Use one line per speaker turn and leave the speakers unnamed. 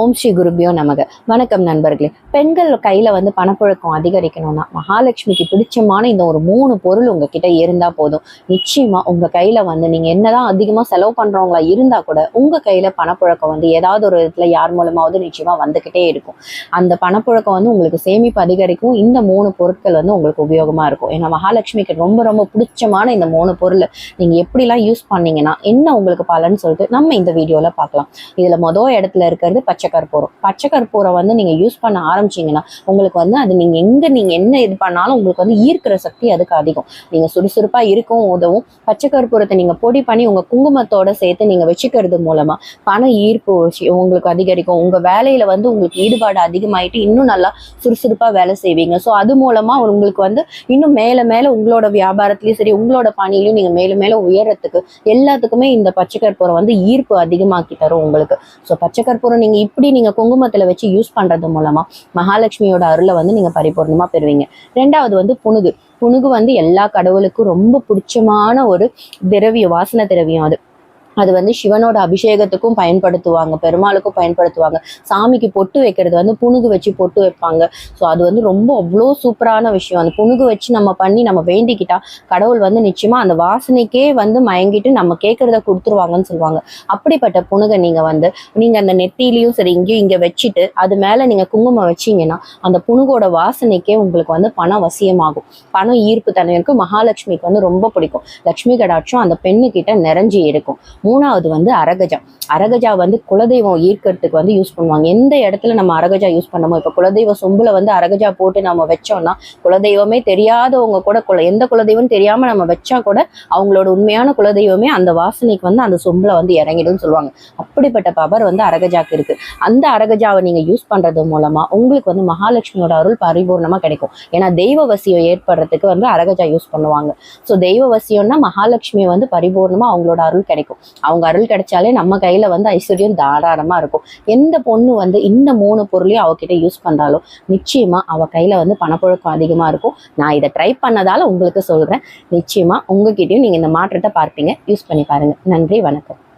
ஓம் ஸ்ரீ குருபியோ நமக. வணக்கம் நண்பர்களே. பெண்கள் கையில வந்து பணப்புழக்கம் அதிகரிக்கணும்னா மகாலட்சுமிக்கு பிடிச்சமான இந்த ஒரு மூணு பொருள் உங்ககிட்ட இருந்தா போதும். நிச்சயமா உங்க கையில வந்து நீங்க என்னதான் அதிகமா செலவு பண்றவங்களா இருந்தா கூட உங்க கையில பணப்புழக்கம் வந்து ஏதாவது ஒரு இடத்துல யார் மூலமாவது நிச்சயமா வந்துகிட்டே இருக்கும். அந்த பணப்புழக்கம் வந்து உங்களுக்கு சேமிப்பு அதிகரிக்கும். இந்த மூணு பொருட்கள் வந்து உங்களுக்கு உபயோகமா இருக்கும். ஏன்னா மகாலட்சுமிக்கு ரொம்ப ரொம்ப பிடிச்சமான இந்த மூணு பொருள் நீங்க எப்படிலாம் யூஸ் பண்ணீங்கன்னா என்ன உங்களுக்கு பலன்னு சொல்லிட்டு நம்ம இந்த வீடியோல பார்க்கலாம். இதுல மொதல் இடத்துல இருக்கிறது பச்சை கற்பூரம் பச்சை கற்பூரம் வந்து நீங்க யூஸ் பண்ண ஆரம்பிச்சீங்கன்னா உங்களுக்கு வந்து அது நீங்க எங்க நீங்க என்ன இது பண்ணாலும் உங்களுக்கு வந்து ஈர்க்கிற சக்தி அதுக்கு அதிகம். நீங்க சுறுசுறுப்பா இருக்கவும் உதவும். பச்சை கற்பூரத்தை நீங்க பொடி பண்ணி உங்க குங்குமத்தோட சேர்த்து நீங்க வச்சுக்கிறது மூலமா பண ஈர்ப்பு உங்களுக்கு அதிகரிக்கும். உங்க வேலையில வந்து உங்களுக்கு ஈடுபாடு அதிகமாயிட்டு இன்னும் நல்லா சுறுசுறுப்பா வேலை செய்வீங்க. ஸோ அது மூலமா உங்களுக்கு வந்து இன்னும் மேல மேல உங்களோட வியாபாரத்திலயும் சரி உங்களோட பணியிலையும் நீங்க மேலும் மேல உயரத்துக்கு எல்லாத்துக்குமே இந்த பச்சை கற்பூரம் வந்து ஈர்ப்பு அதிகமாக்கி தரும் உங்களுக்கு. ஸோ பச்சை கற்பூரம் நீங்க இப்படி நீங்க குங்குமத்துல வச்சு யூஸ் பண்றது மூலமா மகாலட்சுமியோட அருளை வந்து நீங்க பரிபூர்ணமா பெறுவீங்க. ரெண்டாவது வந்து புனுகு. புனுகு வந்து எல்லா கடவுளுக்கும் ரொம்ப பிடிச்சமான ஒரு திரவியம் வாசன திரவியம் அது. அது வந்து சிவனோட அபிஷேகத்துக்கும் பயன்படுத்துவாங்க பெருமாளுக்கும் பயன்படுத்துவாங்க. சாமிக்கு பொட்டு வைக்கிறது வந்து புனுகு வச்சு பொட்டு வைப்பாங்க. ஸோ அது வந்து ரொம்ப அவ்வளோ சூப்பரான விஷயம். அந்த புனுகு வச்சு நம்ம பண்ணி நம்ம வேண்டிக்கிட்டா கடவுள் வந்து நிச்சயமா அந்த வாசனைக்கே வந்து மயங்கிட்டு நம்ம கேட்கறத கொடுத்துருவாங்கன்னு சொல்லுவாங்க. அப்படிப்பட்ட புனுகை நீங்க வந்து நீங்க அந்த நெத்திலையும் சரி இங்கேயும் இங்க வச்சுட்டு அது மேல நீங்க குங்குமம் வச்சீங்கன்னா அந்த புனுகோட வாசனைக்கே உங்களுக்கு வந்து பணம் வசியமாகும் பணம் ஈர்ப்பு தன்மைக்கு மகாலட்சுமிக்கு வந்து ரொம்ப பிடிக்கும். லக்ஷ்மி கடாட்சம் அந்த பெண்ணு கிட்ட நிறைஞ்சி இருக்கும் மூணாவது வந்து அரகஜா அரகஜா வந்து குலதெய்வம் ஈர்க்கிறதுக்கு வந்து யூஸ் பண்ணுவாங்க. எந்த இடத்துல நம்ம அரகஜா யூஸ் பண்ணமோ இப்போ குலதெய்வ சொம்புல வந்து அரகஜா போட்டு நம்ம வச்சோம்னா குலதெய்வமே தெரியாதவங்க கூட குல எந்த குலதெய்வம் தெரியாம நம்ம வச்சா கூட அவங்களோட உண்மையான குலதெய்வமே அந்த வாசனைக்கு வந்து அந்த சொம்புல வந்து இறங்கிடும்னு சொல்லுவாங்க. அப்படிப்பட்ட பவர் வந்து அரகஜாக்கு இருக்கு. அந்த அரகஜாவை நீங்க யூஸ் பண்றது மூலமா உங்களுக்கு வந்து மகாலட்சுமியோட அருள் பரிபூர்ணமா கிடைக்கும். ஏன்னா தெய்வ வசியம் ஏற்படுறதுக்கு வந்து அரகஜா யூஸ் பண்ணுவாங்க. ஸோ தெய்வ வசியம்னா மகாலட்சுமி வந்து பரிபூர்ணமா அவங்களோட அருள் கிடைக்கும். அவங்க அருள் கிடைச்சாலே நம்ம கையில வந்து ஐஸ்வர்யம் தாராளமா இருக்கும். எந்த பொண்ணு வந்து இந்த மூணு பொருளையும் அவகிட்ட யூஸ் பண்றாலோ நிச்சயமா அவ கையில வந்து பணப்புழக்கம் அதிகமா இருக்கும். நான் இதை ட்ரை பண்ணதால உங்களுக்கு சொல்றேன். நிச்சயமா உங்ககிட்டயும் நீங்க இந்த மாற்றத்தை பார்ப்பீங்க. யூஸ் பண்ணி பாருங்க. நன்றி வணக்கம்.